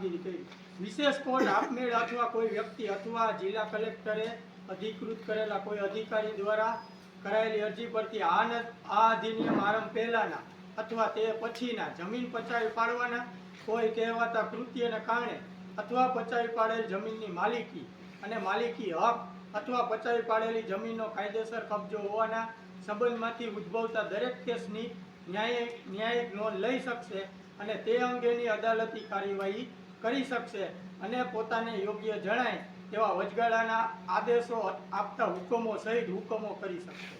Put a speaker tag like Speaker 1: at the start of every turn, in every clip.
Speaker 1: કામગીરી કરી. વિશેષ કોર્ટ આપમેળ અથવા કોઈ વ્યક્તિ અથવા જિલ્લા કલેક્ટરે અધિકૃત કરેલા કોઈ અધિકારી દ્વારા કરાયેલી અરજી પરથી આ અધિનિયમ આરંભ પહેલાના અથવા તે પછીના જમીન પચાવી પાડવાના, કોઈ કહેવાતા કૃત્યને કારણે અથવા પચાવી પાડેલ જમીનની માલિકી અને માલિકી હક અથવા પચાવી પાડેલી જમીનનો કાયદેસર કબજો હોવાના સંબંધમાંથી ઉદ્ભવતા દરેક કેસની ન્યાયિક ન્યાયિક નોંધ લઈ શકશે અને તે અંગેની અદાલતી કાર્યવાહી કરી શકશે અને પોતાને યોગ્ય જણાય તેવા વચગાળાના આદેશો આપતા હુકમો સહિત હુકમો કરી શકશે.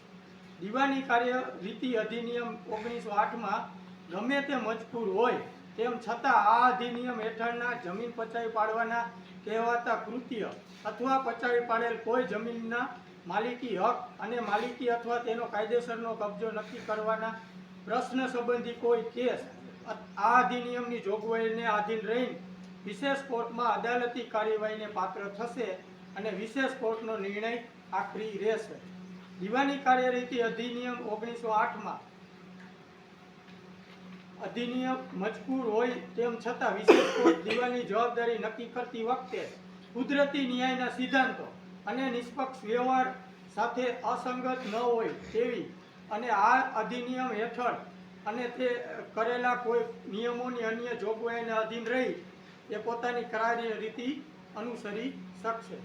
Speaker 1: દીવાની કાર્ય રીતિ અધિનિયમ ઓગણીસો આઠમાં ગમે તે મજબૂર હોય તેમ છતાં આ અધિનિયમ હેઠળના જમીન પચાવી પાડવાના કહેવાતા કૃત્ય અથવા પચાવી પાડેલ કોઈ જમીનના માલિકી હક અને માલિકી અથવા તેનો કાયદેસરનો કબજો નક્કી કરવાના પ્રશ્ન સંબંધી કોઈ કેસ આ અધિનિયમની જોગવાઈને આધીન રહીને વિશેષ કોર્ટમાં અદાલતી કાર્યવાહીને પાત્ર થશે અને વિશેષ કોર્ટનો નિર્ણય આખરી રહેશે. દીવાની કાર્યરીતિ અધિનિયમ ઓગણીસો આઠમાં અધિનિયમ મજબૂર હોય તેમ છતાં વિશેષ કોર્ટ દીવાની જવાબદારી નક્કી કરતી વખતે કુદરતી ન્યાયના સિદ્ધાંતો અને નિષ્પક્ષ વ્યવહાર સાથે અસંગત ન હોય તેવી અને આ અધિનિયમ હેઠળ અને તે કરેલા કોઈ નિયમોની અન્ય જોગવાઈને અધીન રહી એ પોતાની કાર્યરીતિ અનુસરી શકશે.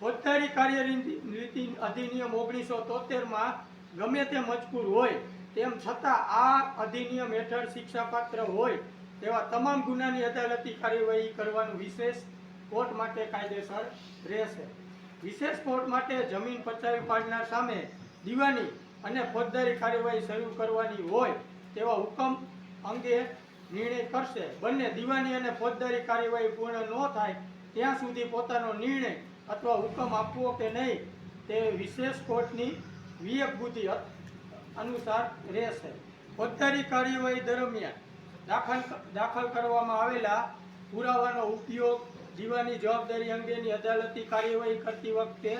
Speaker 1: ફોજદારી કાર્યરીતિ રીતિ અધિનિયમ ઓગણીસો તોતેરમાં ગમે તે મજકૂર હોય, તેમ છતાં આ અધિનિયમ હેઠળ શિક્ષાપાત્ર હોય, તેવા તમામ ગુનાની અદાલતી કાર્યવાહી કરવાનું વિશેષ કોર્ટ માટે કાયદેસર રહેશે. વિશેષ કોર્ટ માટે જમીન પચાવી પાડનાર સામે દીવાની અને ફોજદારી કાર્યવાહી શરૂ કરવાની હોય, તેવા હુકમ અંગે નિર્ણય કરશે. બંને દીવાની અને ફોજદારી કાર્યવાહી પૂર્ણ ન થાય ત્યાં સુધી પોતાનો નિર્ણય અથવા હુકમ આપવો કે નહીં તે વિશેષ કોર્ટની વિવેક બુદ્ધિ અનુસાર રહેશે. ફોજદારી કાર્યવાહી દરમિયાન દાખલ દાખલ કરવામાં આવેલા પુરાવાનો ઉપયોગ દીવાની જવાબદારી અંગેની અદાલતી કાર્યવાહી કરતી વખતે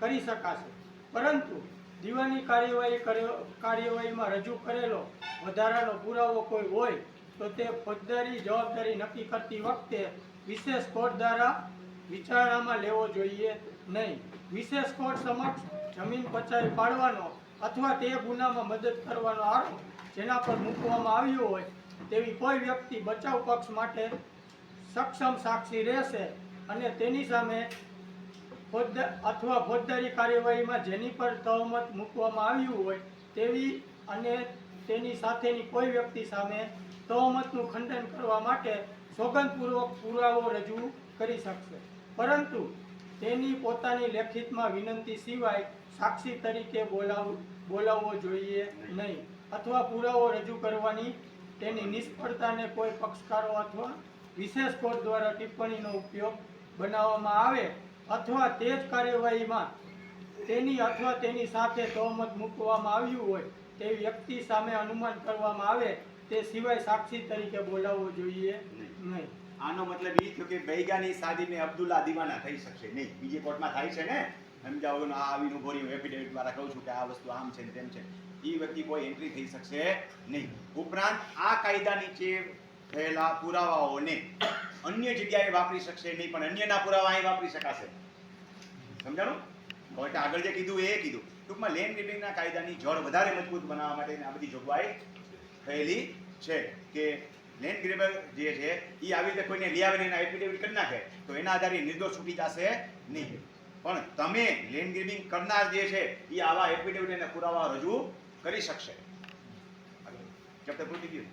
Speaker 1: કરી શકાશે. પરંતુ દીવાની કાર્યવાહી કાર્યવાહીમાં રજૂ કરેલો વધારાનો પુરાવો કોઈ હોય તો તે ફોજદારી જવાબદારી નક્કી કરતી વખતે વિશેષ કોર્ટ દ્વારા વિચારણામાં લેવો જોઈએ નહીં. વિશેષ કોર્ટ સમક્ષ જમીન પચાવી પાડવાનો અથવા તે ગુનામાં મદદ કરવાનો આરોપ જેના પર મૂકવામાં આવ્યો હોય તેવી કોઈ વ્યક્તિ બચાવ પક્ષ માટે સક્ષમ સાક્ષી રહેશે અને તેની સામે ફોજદા અથવા ફોજદારી કાર્યવાહીમાં જેની પર તહમત મૂકવામાં આવ્યું હોય તેવી અને તેની સાથેની કોઈ વ્યક્તિ સામે તહમતનું ખંડન કરવા માટે સોગંદપૂર્વક પુરાવો રજૂ કરી શકશે. પરંતુ તેની પોતાની લેખિતમાં વિનંતી સિવાય સાક્ષી તરીકે બોલાવ, બોલાવવો જોઈએ નહીં અથવા પુરાવો રજૂ કરવાની તેની નિષ્ફળતાને કોઈ પક્ષકારો અથવા વિશેષ કોર્ટ દ્વારા ટિપ્પણીનો ઉપયોગ બનાવવામાં આવે અથવા તે જ કાર્યવાહીમાં તેની અથવા તેની સાથે તહોમત મૂકવામાં આવ્યું હોય તે વ્યક્તિ સામે અનુમાન કરવામાં આવે તે સિવાય સાક્ષી તરીકે બોલાવવો જોઈએ નહીં.
Speaker 2: આનો મતલબ એ થયો કે બૈગાની શાદીને અબ્દુલ્લા દીવાના થઈ શકશે નહીં. બીજી કોર્ટમાં થાય છે ને? સમજાવું આ આવીનું ભોરી એફિડેવિટ દ્વારા કહું છું કે આ વસ્તુ આમ છે તેમ છે. એ વ્યક્તિ કોઈ એન્ટ્રી થઈ શકશે નહીં. ઉપરાંત આ કાયદા નીચે થયેલા પુરાવાઓને અન્ય જગ્યાએ વાપરી શકશે નહીં પણ અન્યના પુરાવા અહીં વાપરી શકાશે. સમજાણું? કોર્ટે આગળ જે કીધું એ કીધું. ટૂંકમાં લેન્ડ ગ્રેબિંગના કાયદાની જળ વધારે મજબૂત બનાવવા માટે આ બધી જોગવાઈ થયેલી છે કે લેન્ડ ગ્રેબર જે છે એ આવી રીતે કોઈને લઈ આવીને એના એફિડેવિટ કરી નાખે, તો એના આધારે નિર્દોષ છૂટી જશે નહીં. પણ તમે લેન્ડ ગ્રેબિંગ કરનાર જે છે એ આવા એફિડેવિટ અને પુરાવા રજૂ કરી શકશે. ચેપ્ટર પૂરી ગયું.